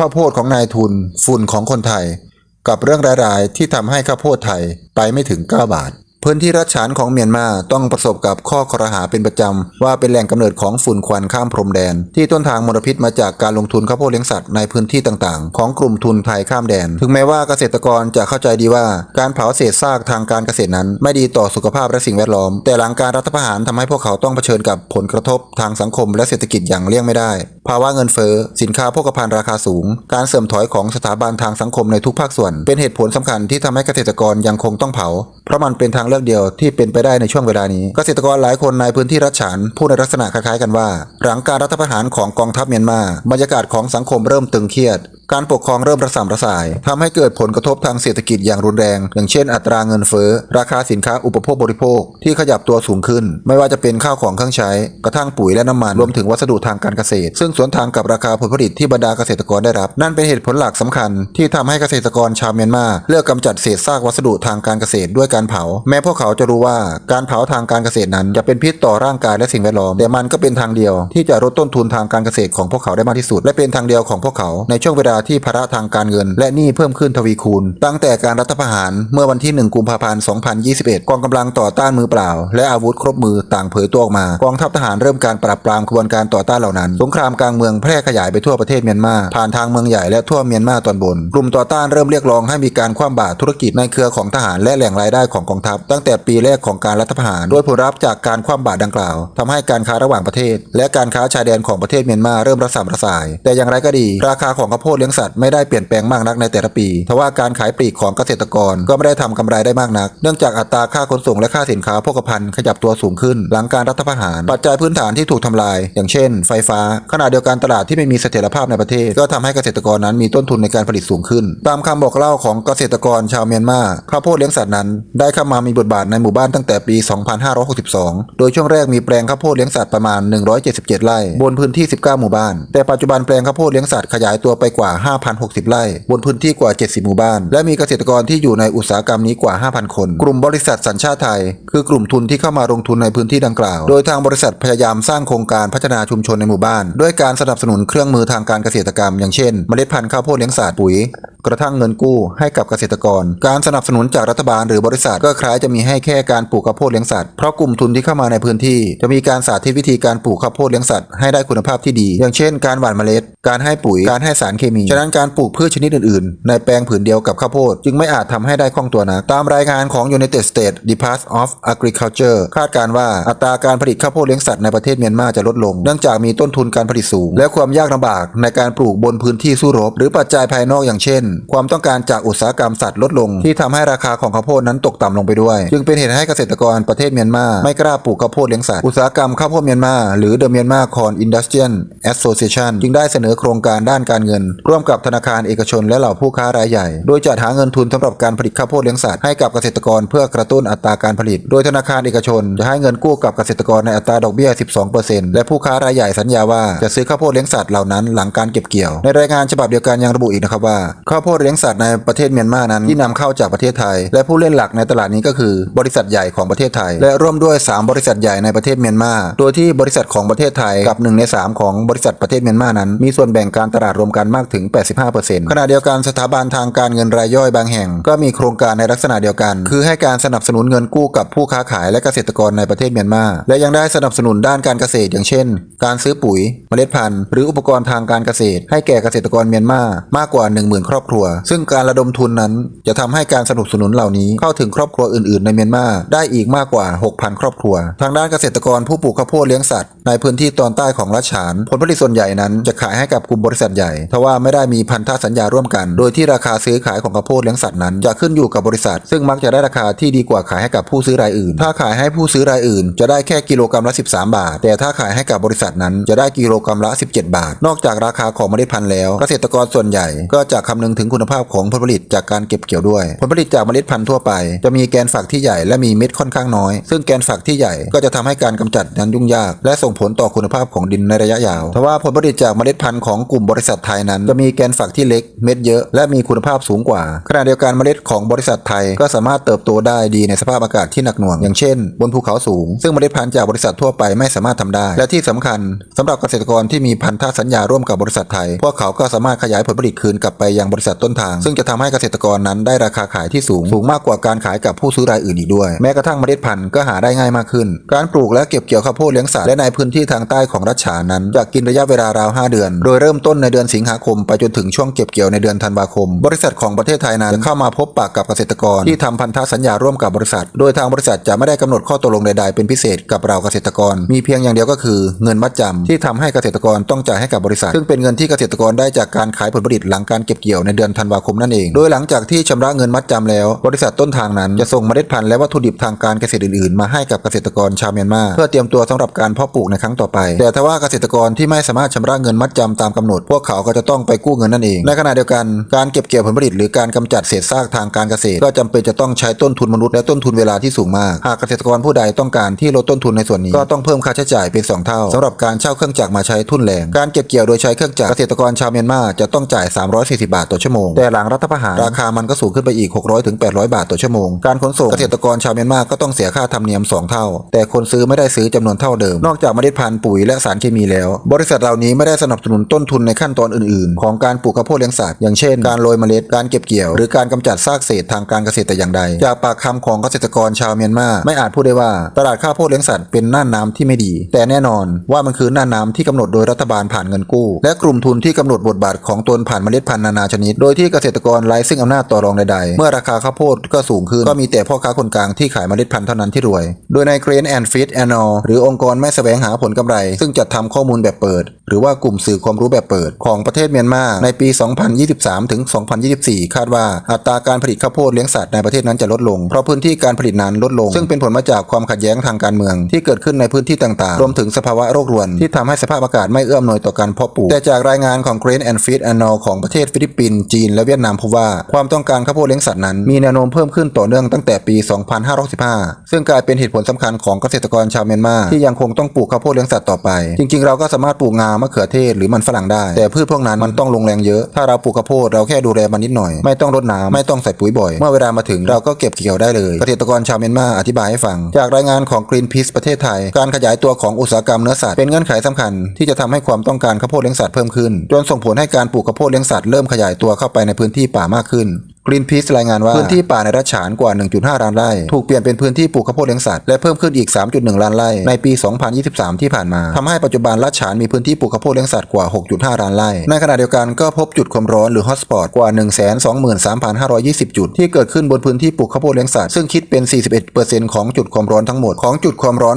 ข้าวโพดของนายทุน ฝุ่นของคนไทย กับเรื่องร้ายๆที่ทำให้ข้าวโพดไทยไปไม่ถึง 9 บาท พื้นที่รัฐฉานของเมียนมาต้องประสบกับข้อครหาเป็นประจำ ว่าเป็นแหล่งกำเนิดของฝุ่นควันข้ามพรมแดน ที่ต้นทางมลพิษมาจากการลงทุนข้าวโพดเลี้ยงสัตว์ในพื้นที่ต่างๆ ของกลุ่มทุนไทยข้ามแดน ถึงแม้ว่าเกษตรกรจะเข้าใจดีว่าการเผาเศษซากทางการเกษตรนั้น ไม่ดีต่อสุขภาพและสิ่งแวดล้อม แต่หลังการรัฐประหารทำให้พวกเขาต้องเผชิญกับผลกระทบทางสังคมและเศรษฐกิจอย่างเลี่ยงไม่ได้ ภาวะเงินเฟ้อ สินค้าโภคภัณฑ์ราคาสูง การเสื่อมถอยของสถาบันทางสังคมในทุกภาคส่วน เป็นเหตุผลสำคัญที่ทำให้เกษตรกรยังคงต้องเผา เพราะมันเป็นทางเลือกเดียวที่เป็นไปได้ในช่วงเวลานี้ เกษตรกรหลายคนในพื้นที่รัชฉานพูดในลักษณะคล้ายๆกันว่า หลังการรัฐประหารของกองทัพเมียนมาบรรยากาศของสังคมเริ่มตึงเครียด การปกครองเริ่มระสำระสายทำให้เกิดผลกระทบทางเศรษฐกิจอย่างรุนแรง อย่างเช่น อัตราเงินเฟ้อ ราคาสินค้าอุปโภคบริโภค ที่ขยับตัวสูงขึ้น ไม่ว่าจะเป็นข้าวของเครื่องใช้ กระทั่งปุ๋ยและน้ำมัน รวมถึงวัสดุทางการเกษตร ซึ่งสวนทางกับราคาผลผลิตที่บรรดาเกษตรกรได้รับ นั่นเป็นเหตุผลหลักสำคัญ ที่ทำให้เกษตรกรชาวเมียนมาเลือกกำจัดเศษซากวัสดุทางการเกษตรด้วยการเผา แม้พวกเขาจะรู้ว่าการเผาทางการเกษตรนั้นจะเป็นพิษต่อร่างกายและสิ่งแวดล้อม แต่มันก็เป็นทางเดียว ที่จะลดต้นทุนทางการเกษตรของพวกเขาได้มากที่สุด และเป็นทางเดียวของพวกเขาในช่วงเวลาที่ภาระทางการเงิน และหนี้เพิ่มขึ้นทวีคูณ ตั้งแต่การรัฐประหารเมื่อวันที่ 1 กุมภาพันธ์ 2021 กองกำลังต่อต้านมือเปล่า และอาวุธครบมือต่างเผยตัวออกมา กองทัพทหารเริ่มการปราบปรามขบวนการต่อต้านเหล่านั้น สงครามกลางเมืองแพร่ขยายไปทั่วประเทศเมียนมา ผ่านทางเมืองใหญ่และทั่วเมียนมาตอนบน กลุ่มต่อต้านเริ่มเรียกร้องให้มีการคว่ำบาตรธุรกิจในเครือของทหารและแหล่งรายได้ของกองทัพ ตั้งแต่ปีแรกของการรัฐประหาร โดยผลลัพธ์จากการคว่ำบาตรดังกล่าวทำให้การค้าระหว่างประเทศ และการค้าชายแดนของประเทศเมียนมาเริ่มระสำระสาย แต่อย่างไรก็ดี ราคาของข้าวโพดเลี้ยงสัตว์ไม่ได้เปลี่ยนแปลงมากนักในแต่ละปี ทว่าการขายปลีกของเกษตรกรก็ไม่ได้ทำกำไรได้มากนัก เนื่องจากอัตราค่าขนส่งและค่าสินค้าโภคภัณฑ์ขยับตัวสูงขึ้น หลังการรัฐประหาร ปัจจัยพื้นฐานที่ถูกทำลาย อย่างเช่น ไฟฟ้า ขณะเดียวกันตลาดที่ไม่มีเสถียรภาพในประเทศ ก็ทำให้เกษตรกรนั้นมีต้นทุนในการผลิตสูงขึ้น ตามคำบอกเล่าของเกษตรกรชาวเมียนมาข้าวโพดเลี้ยงสัตว์นั้น ได้เข้ามามีบทบาทในหมู่บ้านตั้งแต่ปี 2562 โดยช่วงแรกมีแปลงข้าวโพดเลี้ยงสัตว์ประมาณ 177 ไร่บนพื้นที่ 19 หมู่บ้าน แต่ปัจจุบันแปลงข้าวโพดเลี้ยงสัตว์ขยายตัวไปกว่า5,060 ไร่ บนพื้นที่กว่า 70 หมู่บ้าน และมีเกษตรกรที่อยู่ในอุตสาหกรรมนี้กว่า 5,000 คน กลุ่มบริษัทสัญชาติไทย คือกลุ่มทุนที่เข้ามาลงทุนในพื้นที่ดังกล่าว โดยทางบริษัทพยายามสร้างโครงการพัฒนาชุมชนในหมู่บ้าน ด้วยการสนับสนุนเครื่องมือทางการเกษตรกรรม อย่างเช่น เมล็ดพันธุ์ข้าวโพดเลี้ยงสัตว์ปุ๋ย กระทั่งเงินกู้ให้กับเกษตรกร การสนับสนุนจากรัฐบาลหรือบริษัทก็คล้ายจะมีให้แค่การปลูกข้าวโพดเลี้ยงสัตว์เพราะกลุ่มทุนที่เข้ามาในพื้นที่ จะมีการสาธิตวิธีการปลูกข้าวโพดเลี้ยงสัตว์ให้ได้คุณภาพที่ดี อย่างเช่น การหว่านเมล็ด การให้ปุ๋ยการให้สารเคมีฉะนั้นการปลูกพืชชนิดอื่นๆ ในแปลงผืนเดียวกับข้าวโพดจึงไม่อาจทำให้ได้คล่องตัวนักตามรายงานของ United States Department of Agriculture คาดการว่าอัตราการผลิตข้าวโพดเลี้ยงสัตว์ในประเทศเมียนมาจะลดลง เนื่องจากมีต้นทุนการผลิตสูง และความยากลำบากในการปลูกบนพื้นที่สู้รบ หรือปัจจัยภายนอกอย่างเช่นความต้องการจากอุตสาหกรรมสัตว์ลดลง ที่ทำให้ราคาของข้าวโพดนั้นตกต่ำลงไปด้วย จึงเป็นเหตุให้เกษตรกรประเทศเมียนมา ไม่กล้าปลูกข้าวโพดเลี้ยงสัตว์อุตสาหกรรมข้าวโพดเมียนมาหรือ The Myanmar Corn Industrial Association จึงได้เสนอโครงการด้านการเงิน ร่วมกับธนาคารเอกชนและเหล่าผู้ค้ารายใหญ่ โดยจัดหาเงินทุนสำหรับการผลิตข้าวโพดเลี้ยงสัตว์ให้กับเกษตรกรเพื่อกระตุ้นอัตราการผลิต โดยธนาคารเอกชนจะให้เงินกู้กับเกษตรกรในอัตราดอกเบี้ย 12%และผู้ค้ารายใหญ่สัญญาว่าจะซื้อข้าวโพดเลี้ยงสัตว์เหล่านั้นหลังการเก็บเกี่ยว ในรายงานฉบับเดียวกันยังระบุอีกนะครับว่าข้าวโพดเลี้ยงสัตว์ในประเทศเมียนมานั้นที่นำเข้าจากประเทศไทย และผู้เล่นหลักในตลาดนี้ก็คือ บริษัทใหญ่ของประเทศไทย และร่วมด้วย 3 บริษัทใหญ่ในประเทศเมียนมา โดยที่บริษัทของประเทศไทยกับ 1 ใน 3 ของบริษัทประเทศเมียนมานั้น มีส่วนแบ่งการตลาดรวมกันมากถึง 85%ขณะเดียวกันสถาบันทางการเงินรายย่อยบางแห่ง ก็มีโครงการในลักษณะเดียวกัน คือให้การสนับสนุนเงินกู้กับผู้ค้าขายและเกษตรกรในประเทศเมียนมา และยังได้สนับสนุนด้านการเกษตรอย่างเช่น การซื้อปุ๋ย เมล็ดพันธุ์ หรืออุปกรณ์ทางการเกษตร ให้แก่เกษตรกรเมียนมามากกว่า 10,000 ครอบครัว ซึ่งการระดมทุนนั้นจะทำให้การสนับสนุนเหล่านี้เข้าถึงครอบครัวอื่น ๆ ในเมียนมาได้อีกมากกว่า 6,000 ครอบครัว ทางด้านเกษตรกรผู้ปลูกข้าวโพดเลี้ยงสัตว์ในพื้นที่ตอนใต้ของรัชฉาน ผลผลิตส่วนใหญ่นั้นจะขายให้กับกลุ่มบริษัทใหญ่ทว่าไม่ได้มีพันธสัญญาร่วมกัน โดยที่ราคาซื้อขายของข้าวโพดเลี้ยงสัตว์นั้นจะขึ้นอยู่กับบริษัท ซึ่งมักจะได้ราคาที่ดีกว่าขายให้กับผู้ซื้อรายอื่น ถ้าขายให้ผู้ซื้อรายอื่น จะได้แค่กิโลกรัมละ 13 บาท แต่ถ้าขายให้กับบริษัทนั้นจะได้กิโลกรัมละ 17 บาท นอกจากราคาของเมล็ดพันธุ์แล้ว เกษตรกรส่วนใหญ่ก็จะคำนึงถึงคุณภาพของผลผลิตจากการเก็บเกี่ยวด้วย ผลผลิตจากเมล็ดพันธุ์ทั่วไป จะมีแกนฝักที่ใหญ่และมีเม็ดค่อนข้างน้อย ซึ่งแกนฝักที่ใหญ่ก็จะทำให้การกำจัดนั้นยุ่งยาก และส่งผลต่อคุณภาพของดินในระยะยาวทว่าผลผลิตจากเมล็ดพันธุ์ของกลุ่มบริษัทไทยนั้น จะมีแกนฝักที่เล็กเม็ดเยอะ และมีคุณภาพสูงกว่าขณะเดียวกันเมล็ดของบริษัทไทยก็สามารถเติบโตได้ดีในสภาพอากาศที่หนักหน่วงอย่างเช่น บนภูเขาสูง ซึ่งเมล็ดพันธุ์จากบริษัททั่วไปไม่สามารถทำได้ และที่สำคัญสำหรับเกษตรกรที่มีพันธสัญญาร่วมกับบริษัทไทย พวกเขาก็สามารถขยายผลผลิตคืนกลับไปยังบริษัทต้นทาง ซึ่งจะทำให้เกษตรกรนั้นได้ราคาขายที่สูง สูงมากกว่าการขายกับผู้ซื้อรายอื่นอีกด้วย แม้กระทั่งเมล็ดพันธุ์ก็หาได้ง่ายมากขึ้น การปลูกและเก็บเกี่ยวข้าวโพดเลี้ยงสัตว์และในพื้นที่ทางใต้ของรัชฉานนั้นจะกินระยะเวลาราว 5 เดือน โดยเริ่มต้นในเดือนสิงหาคม ไปจนถึงช่วงเก็บเกี่ยวในเดือนธันวาคม บริษัทของประเทศไทยนั้นเข้ามาพบปะกับเกษตรกรที่ทำพันธสัญญาร่วมกับบริษัท โดยทางบริษัทจะไม่ได้กำหนดข้อตกลงใด ๆ เป็นพิเศษกับเราเกษตรกร มีเพียงอย่างเดียวก็คือเงินมัดจำที่ทำให้เกษตรกรต้องจ่ายให้กับบริษัท ซึ่งเป็นเงินที่เกษตรกรได้จากการขายผลผลิตหลังการเก็บเกี่ยวในเดือนธันวาคมนั่นเอง โดยหลังจากที่ชำระเงินมัดจำแล้ว บริษัทต้นทางนั้นจะส่งเมล็ดพันธุ์และวัตถุดิบทางการเกษตรอื่นๆ มาให้กับเกษตรกรชาวเมียนมาเพื่อเตรียมตัวสำหรับการเพาะปลูกในครั้งต่อไป แต่ถ้าว่าเกษตรกรที่ไม่สามารถชำระเงินมัดจำตามกำหนด พวกเขาก็จะต้องไปกู้เงินนั่นเอง ในขณะเดียวกันการเก็บเกี่ยวผลผลิต หรือการกำจัดเศษซากทางการเกษตร ก็จำเป็นจะต้องใช้ต้นทุนมนุษย์และต้นทุนเวลาที่สูงมาก หากเกษตรกรผู้ใดต้องการที่ลดต้นทุนในส่วนนี้ก็ต้องเพิ่มค่าใช้จ่ายเป็น 2 เท่าสำหรับการเช่าเครื่องจักรมาใช้ทุนแรงการเก็บเกี่ยวโดยใช้เครื่องจักรเกษตรกรชาวเมียนมาจะต้องจ่าย 340 บาทต่อชวโมง แต่หลังรัฐประหารราคามันก็สูงขึ้นไปอีก 600ถึง800 บาทต่อชั่วโมง การขนส่งเกษตรกรชาวเมียนมาก็ต้องเสียค่าธรรมเนียม 2 เท่า แต่คนซื้อไม่ได้ซื้อจำนวนเท่าเดิม นอกจากเมล็ดพันธุ์ปุ๋ยและสารเคมีแล้ว บริษัทเหล่านี้ไม่ได้สนับสนุนต้นทุนในขั้นตอนอื่นๆ ของการปลูกข้าวโพดเลี้ยงสัตว์อย่างเช่น การโรยเมล็ดการเก็บเกี่ยว หรือการกำจัดซากเศษทางการเกษตรแต่อย่างใดจากปากคำของเกษตรกรชาวเมียนมาไม่อาจพูดได้ว่าตลาดข้าวโพดเลี้ยงสัตว์เป็นน่านน้ำที่ไม่ดี แต่แน่นอนว่ามันคือน่านน้ำที่กำหนดโดยรัฐบาลผ่านเงินกู้ และกลุ่มทุนที่กำหนดบทบาทของตนผ่านเมล็ดพันธุ์นานาชนิดโดยที่เกษตรกรไร้ซึ่งอำนาจต่อรองใดๆ เมื่อราคาข้าวโพดก็สูงขึ้น ก็มีแต่พ่อค้าคนกลางที่ขายเมล็ดพันธุ์เท่านั้นที่รวย โดยใน Grain and Feed Annual หรือองค์กรไม่แสวงหาผลกำไร ซึ่งจัดทำข้อมูลแบบเปิด หรือว่ากลุ่มสื่อความรู้แบบเปิด ของประเทศเมียนมาในปี 2023 ถึง 2024 คาดว่าอัตราการผลิตข้าวโพดเลี้ยงสัตว์ในประเทศนั้นจะลดลง เพราะพื้นที่การผลิตนั้นลดลง ซึ่งเป็นผลมาจากความขัดแย้งทางการเมือง ที่เกิดขึ้นในพื้นที่ต่างๆ รวมถึงสภาวะโรครวนที่ทำให้สภาพอากาศไม่เอื้ออำนวยต่อการเพาะปลูกแต่จากรายงานของ Grain and Feed a n a l ของประเทศฟิลิปปินส์จีนและเวียดนามพบว่าความต้องการข้าวโพดเลี้ยงสัตว์นั้นมีแนวโน้มเพิ่มขึ้นต่อเนื่องตั้งแต่ปี 2565 ซึ่งกลายเป็นเหตุผลสำคัญของเกษตรกรชาวเมียนมาที่ยังคงต้องปลูกข้าวโพดเลี้ยงสัตว์ต่อไป จริง ๆ เราก็สามารถปลูกงามะเขือเทศหรือมันฝรั่งได้ แต่พืชพวกนั้นมันต้องลงแรงเยอะ ถ้าเราปลูกข้าวโพดเราแค่ดูแลมันนิดหน่อย ไม่ต้องรดน้ำไม่ต้องใส่ปุ๋ยบ่อย เมื่อเวลามาถึงเราก็เก็บเกี่ยวได้เลยเกษตรกรชาวเมียนมาอธิบายให้ฟัง จากรายงานของ Greenpeace ประเทศไทย การขยายตัวของอุตสาหกรรมเนื้อสัตว์เป็นเงื่อนไขสำคัญที่จะทำให้ความต้องการข้าวโพดเลี้ยงสัตว์เพิ่มขึ้น จนส่งผลให้การปลูกข้าวโพดเลี้ยงสัตว์เริ่มขยายตัวเข้าไปในพื้นที่ป่ามากขึ้น Greenpeace รายงานว่า พื้นที่ป่าในรัชฉานกว่า 1.5 ล้านไร่ ถูกเปลี่ยนเป็นพื้นที่ปลูกข้าวโพดเลี้ยงสัตว์และเพิ่มขึ้นอีก 3.1 ล้านไร่ในปี 2023 ที่ผ่านมาทำให้ปัจจุบันรัชฉานมีพื้นที่ปลูกข้าวโพดเลี้ยงสัตว์กว่า 6.5 ล้านไร่ ในขณะเดียวกันก็พบจุดความร้อนหรือ Hotspot กว่า 123,520 จุด ที่เกิดขึ้นบนพื้นที่ปลูกข้าวโพดเลี้ยงสัตว์ซึ่งคิดเป็น 41%ของจุดความร้อนทั้งหมดของจุดความร้อน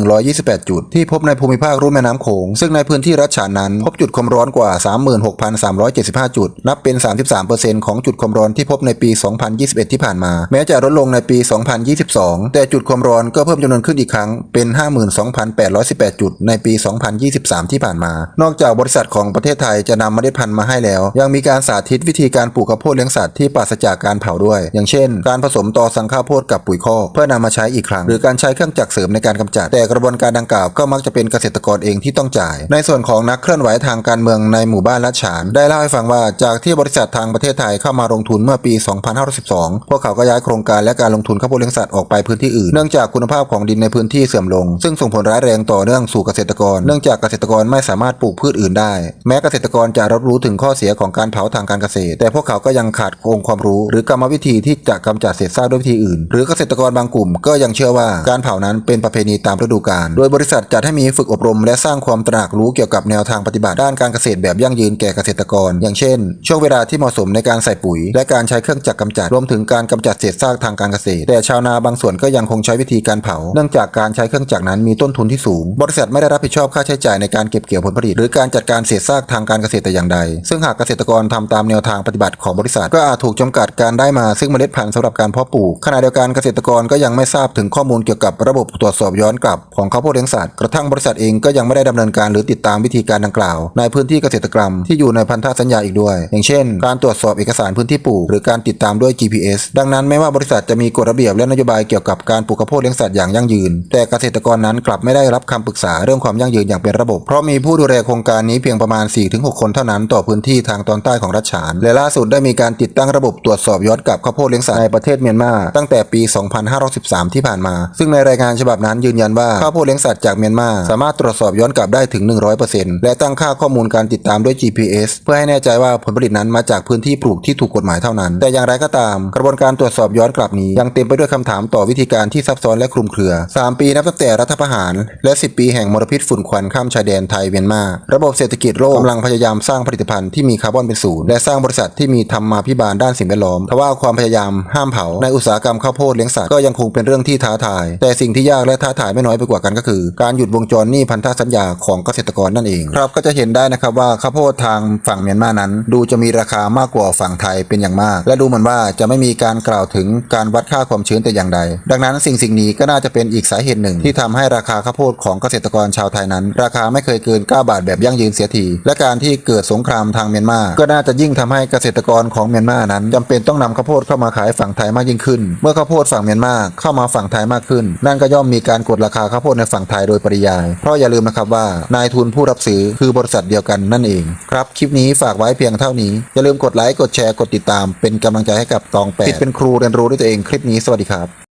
34,128 จุด ที่พบในภูมิภาครุ่มแม่น้ำโขงซึ่งในพื้นที่รัชฉานนั้นพบจุดความร้อนกว่า 36,375 จุด นับเป็น 33%ของจุดดความร้อนที่พบในปี 2021 ที่ผ่านมา แม้จะลดลงในปี 2022 แต่จุดความร้อนก็เพิ่มจำนวนขึ้นอีกครั้งเป็น 52,818 จุดในปี 2023 ที่ผ่านมา นอกจากบริษัทของประเทศไทยจะนำเมล็ดพันธุ์มาให้แล้ว ยังมีการสาธิตวิธีการปลูกข้าวโพดเลี้ยงสัตว์ที่ปราศจากการเผาด้วย อย่างเช่น การผสมต่อสังข้าวโพดกับปุ๋ยคอกเพื่อนำมาใช้อีกครั้ง หรือการใช้เครื่องจักรเสริมในการกำจัด แต่กระบวนการดังกล่าวก็มักจะเป็นเกษตรกรเองที่ต้องจ่าย ในส่วนของนักเคลื่อนไหวทางการเมืองในหมู่บ้านละฉาน ได้เล่าให้ฟังว่าจากที่บริษัททางประเทศไทยเข้ามาาลงทุนเมื่อปี 2512 พวกเขาก็ย้ายโครงการและการลงทุนข้าวโพดเลี้ยงสัตว์ออกไปพื้นที่อื่น เนื่องจากคุณภาพของดินในพื้นที่เสื่อมลง ซึ่งส่งผลร้ายแรงต่อเนื่องสู่เกษตรกร เนื่องจากเกษตรกรไม่สามารถปลูกพืชอื่นได้ แม้เกษตรกรจะรับรู้ถึงข้อเสียของการเผาทางการเกษตร แต่พวกเขาก็ยังขาดองค์ความรู้ หรือกรรมวิธีที่จะกำจัดเศษซากด้วยวิธีอื่น หรือเกษตรกรบางกลุ่มก็ยังเชื่อว่าการเผานั้นเป็นประเพณีตามฤดูกาล โดยบริษัทจัดให้มีฝึกอบรม และสร้างความตระหนักรู้เกี่ยวกับแนวทางปฏิบัติด้านการเกษตรแบบยั่งยืนแก่เกษตรกร อย่างเช่น ช่วงเวลาที่เหมาะสมในการใส่ปุ๋ยปุ๋ย และการใช้เครื่องจักรกำจัดรวมถึงการกำจัดเศษซากทางการเกษตร แต่ชาวนาบางส่วนก็ยังคงใช้วิธีการเผา เนื่องจากการใช้เครื่องจักรนั้นมีต้นทุนที่สูง บริษัทไม่ได้รับผิดชอบค่าใช้จ่ายในการเก็บเกี่ยวผลผลิต หรือการจัดการเศษซากทางการเกษตรแต่อย่างใด ซึ่งหากเกษตรกรทำตามแนวทางปฏิบัติของบริษัท ก็อาจถูกจำกัดการได้มาซึ่งเมล็ดพันธุ์สำหรับการเพาะปลูกขณะเดียวกันเกษตรกรก็ยังไม่ทราบถึงข้อมูลเกี่ยวกับระบบตรวจสอบย้อนกลับของข้าวโพดเลี้ยงสัตว์กระทั่งบริษัทเองก็ยังไม่ได้ดำเนินการหรือติดตามวิธีการดังกล่าว ในพื้นที่เกษตรกรรมที่อยู่ในพันธสัญญาอีกด้วย อย่างเช่น การตรวจสอบเอกสารพื้นที่ปลูก หรือการติดตามด้วย GPS ดังนั้นไม่ว่าบริษัทจะมีกฎระเบียบและนโยบายเกี่ยวกับการปลูกข้าวโพดเลี้ยงสัตว์อย่างยั่งยืน แต่เกษตรกรนั้นกลับไม่ได้รับคำปรึกษาเรื่องความยั่งยืนอย่างเป็นระบบ เพราะมีผู้ดูแลโครงการนี้เพียงประมาณ 4-6 คนเท่านั้นต่อพื้นที่ทางตอนใต้ของรัฐฉาน และล่าสุดได้มีการติดตั้งระบบตรวจสอบย้อนกลับข้าวโพดเลี้ยงสัตว์ในประเทศเมียนมาตั้งแต่ปี 2513 ที่ผ่านมา ซึ่งในรายงานฉบับนั้นยืนยันว่าข้าวโพดเลี้ยงสัตว์จากเมียนมาสามารถตรวจสอบย้อนกลับได้ถึง 100%และตั้งค่าข้อมูลการติดตามด้วย GPS เพื่อให้แน่ใจว่าผลผลิตนั้นมาจากพื้นที่ปลูกที่ถูกกฎหมายเท่านั้น แต่อย่างไรก็ตาม กระบวนการตรวจสอบย้อนกลับนี้ยังเต็มไปด้วยคำถามต่อวิธีการที่ซับซ้อนและคลุมเครือ 3 ปีนับตั้งแต่รัฐประหาร และ 10 ปีแห่งมลพิษฝุ่นควันข้ามชายแดนไทยเมียนมา ระบบเศรษฐกิจโลกกำลังพยายามสร้างผลิตภัณฑ์ที่มีคาร์บอนเป็นศูนย์และสร้างบริษัทที่มีธรรมาภิบาลด้านสิ่งแวดล้อมทว่าความพยายามห้ามเผาในอุตสาหกรรมข้าวโพดเลี้ยงสัตว์ก็ยังคงเป็นเรื่องที่ท้าทาย แต่สิ่งที่ยากและท้าทายไม่น้อยไปกว่ากันก็คือ การหยุดวงจรหนี้พันธสัญญาของเกษตรกรนั่นเองครับก็จะเห็นได้นะครับว่าข้าวโพดทางฝั่งเมียนมานั้น ดูจะมีราคามากกว่าฝั่งไทยเป็นอย่างมาก และดูเหมือนว่าจะไม่มีการกล่าวถึงการวัดค่าความชื้นแต่อย่างใด ดังนั้นสิ่งสิ่งนี้ก็น่าจะเป็นอีกสาเหตุหนึ่ง ที่ทำให้ราคาข้าวโพดของเกษตรกรชาวไทยนั้น ราคาไม่เคยเกิน 9 บาทแบบยั่งยืนเสียที และการที่เกิดสงครามทางเมียนมา ก็น่าจะยิ่งทำให้เกษตรกรของเมียนมานั้นจำเป็นต้องนำข้าวโพดเข้ามาขายฝั่งไทยมากยิ่งขึ้น เมื่อข้าวโพดฝั่งเมียนมาเข้ามาฝั่งไทยมากขึ้น นั่นก็ย่อมมีการกดราคาข้าวโพดในฝั่งไทยโดยปริยาย เพราะอย่าลืมนะครับว่านายทุนผู้รับซื้อคือบริษัทเดียวกันนั่นเอง ครับ คลิปนี้ฝากไว้เพียงเท่านี้อย่าลืมกดไลค์กดแชร์กดติดตามเป็นกำลังใจให้กับตองแปดเป็นครูเรียนรู้ด้วยตัวเองคลิปนี้สวัสดีครับ